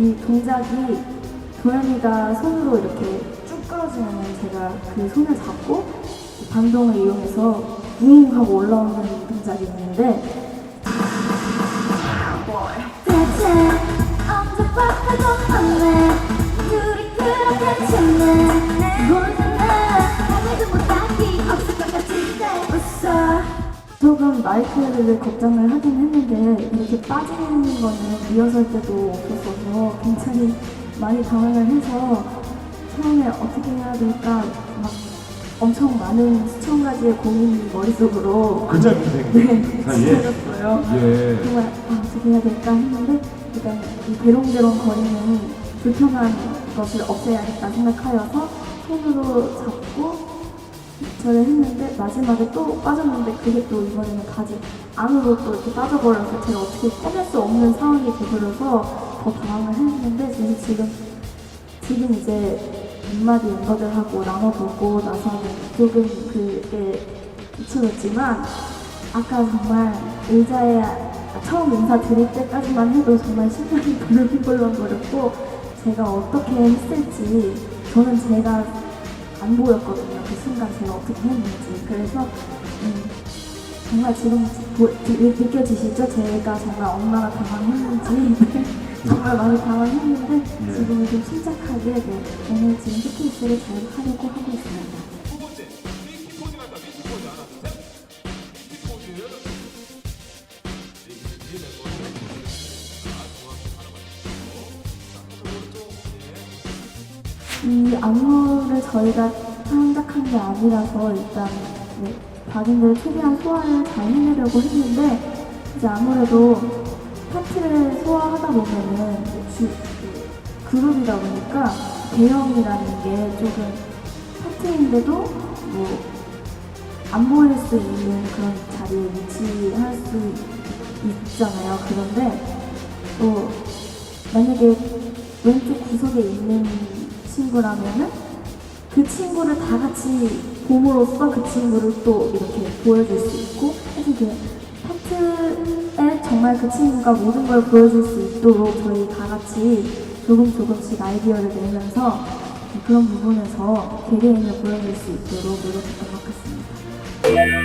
이 동작이 도현이가 손으로 이렇게 쭉 끌어주면 제가 그 손을 잡고 이 반동을 이용해서 웅 하고 올라오는 동작이 있는데 조금 마이크를 걱정을 하긴 했는데 이렇게 빠지는 거는 리허설 때도 없었어서 굉장히 많이 당황을 해서 처음에 어떻게 해야 될까 막 엄청 많은 수천 가지의 고민이 머릿속으로 그 짧은 생각 네, 사이에 지나갔어요. 예. 정말 아, 어떻게 해야 될까 했는데 일단 이 대롱대롱 거리는 불편한 것을 없애야겠다 생각하여서 손으로 잡고 저를 했는데 마지막에 또 빠졌는데 그게 또 이번에는 바지 안으로 또 이렇게 빠져버려서 제가 어떻게 꺼낼 수 없는 상황이 돼버려서 더 당황을 했는데 저는 지금 지금 이제 몇 마디 멤버들하고 나눠보고 나서는 조금 그게 잊혀졌지만 아까 정말 의자에 처음 인사 드릴 때까지만 해도 정말 심장이 벌렁벌렁거렸고 제가 어떻게 했을지 저는 제가 안 보였거든요. 그 순간 제가 어떻게 했는지. 그래서 음, 정말 지금 보, 느- 느껴지시죠? 제가 정말 얼마나 당황했는지 정말 많이 당황했는데 네. 지금은 좀 침착하게 네, 오늘 지금 쇼케이스를 잘 하려고 하고 있습니다. 이 안무를 저희가 창작한 게 아니라서 일단 네, 박인들 최대한 소화를 잘 해내려고 했는데 이제 아무래도 파트를 소화하다 보면은 주, 그 그룹이다 보니까 대형이라는 게 조금 파트인데도 뭐 안 보일 수 있는 그런 자리에 위치할 수 있잖아요. 그런데 또 만약에 왼쪽 구석에 있는 친구라면은 그 친구를 다 같이 봄으로써 그 친구를 또 이렇게 보여줄 수 있고 해서 그 파트에 정말 그 친구가 모든 걸 보여줄 수 있도록 저희 다 같이 조금 조금씩 아이디어를 내면서 그런 부분에서 개개인을 보여줄 수 있도록 노력했던 것 같습니다.